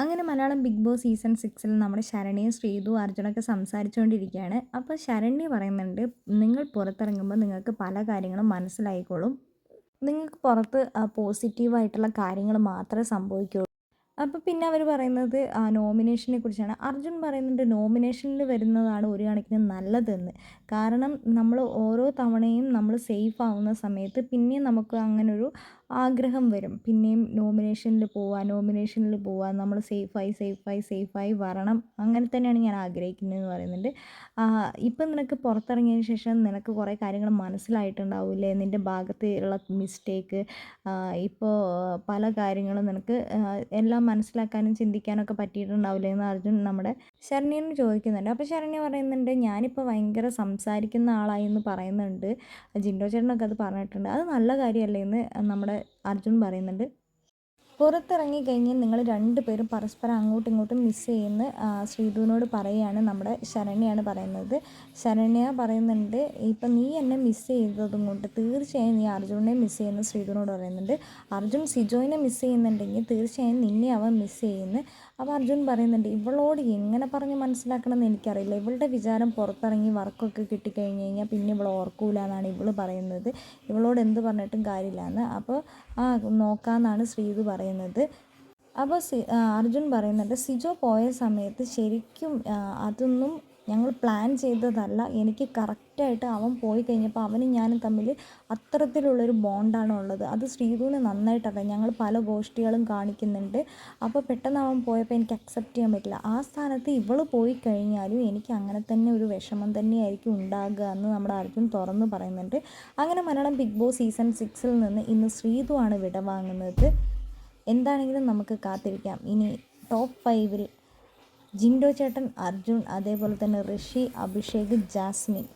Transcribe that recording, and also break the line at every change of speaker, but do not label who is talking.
അങ്ങനെ Malayalam big boss season സിക്സിൽ നമ്മുടെ ശരണ്യയും ശ്രീതു അർജുനൊക്കെ സംസാരിച്ചുകൊണ്ടിരിക്കുകയാണ്. അപ്പോൾ ശരണ്യ പറയുന്നുണ്ട് നിങ്ങൾ പുറത്തിറങ്ങുമ്പോൾ നിങ്ങൾക്ക് പല കാര്യങ്ങളും മനസ്സിലായിക്കോളും. നിങ്ങൾക്ക് പുറത്ത് പോസിറ്റീവായിട്ടുള്ള കാര്യങ്ങൾ മാത്രമേ സംഭവിക്കുകയുള്ളൂ അപ്പോൾ പിന്നെ അവർ പറയുന്നത് ആ നോമിനേഷനെ കുറിച്ചാണ്. അർജുൻ പറയുന്നുണ്ട് നോമിനേഷനിൽ വരുന്നതാണ് ഒരു കണക്കിന് നല്ലതെന്ന്. കാരണം നമ്മൾ ഓരോ തവണയും നമ്മൾ സേഫ് ആവുന്ന സമയത്ത് പിന്നെയും നമുക്ക് അങ്ങനൊരു ആഗ്രഹം വരും. പിന്നെയും നോമിനേഷനിൽ പോവാം നോമിനേഷനിൽ പോവാം നമ്മൾ സേഫായി സേഫായി സേഫായി വരണം. അങ്ങനെ തന്നെയാണ് ഞാൻ ആഗ്രഹിക്കുന്നതെന്ന് പറയുന്നുണ്ട്. ഇപ്പം നിനക്ക് പുറത്തിറങ്ങിയതിന് ശേഷം നിനക്ക് കുറേ കാര്യങ്ങൾ മനസ്സിലായിട്ടുണ്ടാവില്ലേ? നിന്റെ ഭാഗത്ത് ഉള്ള മിസ്റ്റേക്ക് ഇപ്പോൾ പല കാര്യങ്ങളും നിനക്ക് എല്ലാം മനസ്സിലാക്കാനും ചിന്തിക്കാനൊക്കെ പറ്റിയിട്ടുണ്ടാവില്ലേ എന്ന് അർജുൻ നമ്മുടെ ശരണ്യനോട് ചോദിക്കുന്നുണ്ട്. അപ്പോൾ ശരണ്യ പറയുന്നുണ്ട് ഞാനിപ്പോൾ ഭയങ്കര സംസാരിക്കുന്ന ആളായി എന്ന് പറയുന്നുണ്ട്. ജിൻഡോ ചേട്ടനൊക്കെ അത് പറഞ്ഞിട്ടുണ്ട്. അത് നല്ല കാര്യമല്ലേ എന്ന് നമ്മുടെ അർജുൻ പറയുന്നുണ്ട്. പുറത്തിറങ്ങി കഴിഞ്ഞ് നിങ്ങൾ രണ്ടുപേരും പരസ്പരം അങ്ങോട്ടും ഇങ്ങോട്ടും മിസ് ചെയ്യുന്ന ശ്രീധുവിനോട് പറയുകയാണ് നമ്മുടെ ശരണ്യാണ് പറയുന്നത്. ശരണ്യ പറയുന്നുണ്ട് ഇപ്പം നീ എന്നെ മിസ് ചെയ്തതും കൊണ്ട് തീർച്ചയായും നീ അർജുനെ മിസ് ചെയ്യുന്ന ശ്രീധുവിനോട് പറയുന്നുണ്ട്. അർജുൻ സിജോയിനെ മിസ് ചെയ്യുന്നുണ്ടെങ്കിൽ തീർച്ചയായും നിന്നെ അവൻ മിസ് ചെയ്യുന്നു. അപ്പോൾ അർജുൻ പറയുന്നുണ്ട് ഇവളോട് എങ്ങനെ പറഞ്ഞ് മനസ്സിലാക്കണമെന്ന് എനിക്കറിയില്ല. ഇവളുടെ വിചാരം പുറത്തിറങ്ങി വർക്കൊക്കെ കിട്ടിക്കഴിഞ്ഞ് കഴിഞ്ഞാൽ പിന്നെ ഇവൾ ഓർക്കൂല എന്നാണ് ഇവൾ പറയുന്നത്. ഇവളോട് എന്ത് പറഞ്ഞിട്ടും കാര്യമില്ല എന്ന് അപ്പോൾ ആ നോക്കാമെന്നാണ് ശ്രീതു പറയുന്നത്. അപ്പോൾ സി അർജുൻ പറയുന്നുണ്ട് സിജോ പോയ സമയത്ത് ശരിക്കും അതൊന്നും ഞങ്ങൾ പ്ലാൻ ചെയ്തതല്ല. എനിക്ക് കറക്റ്റായിട്ട് അവൻ പോയി കഴിഞ്ഞപ്പോൾ അവനും ഞാനും തമ്മിൽ അത്തരത്തിലുള്ളൊരു ബോണ്ടാണ് ഉള്ളത്. അത് ശ്രീധുവിന് നന്നായിട്ടറിയാം. ഞങ്ങൾ പല ഗോഷ്ഠികളും കാണിക്കുന്നുണ്ട്. അപ്പോൾ പെട്ടെന്ന് അവൻ പോയപ്പോൾ എനിക്ക് അക്സെപ്റ്റ് ചെയ്യാൻ പറ്റില്ല. ആ സ്ഥാനത്ത് ഇവൾ പോയി കഴിഞ്ഞാലും എനിക്ക് അങ്ങനെ തന്നെ ഒരു വിഷമം തന്നെയായിരിക്കും ഉണ്ടാകുക എന്ന് നമ്മുടെ അർജുൻ തുറന്ന് പറയുന്നുണ്ട്. അങ്ങനെ മലയാളം ബിഗ് ബോസ് സീസൺ സിക്സിൽ നിന്ന് ഇന്ന് ശ്രീധു ആണ് വിടവാങ്ങുന്നത്. എന്താണെങ്കിലും നമുക്ക് കാത്തിരിക്കാം. ഇനി ടോപ്പ് ഫൈവിൽ ജിൻഡോ ചേട്ടൻ അർജുൻ അതേപോലെ തന്നെ ഋഷി അഭിഷേക് ജാസ്മിൻ.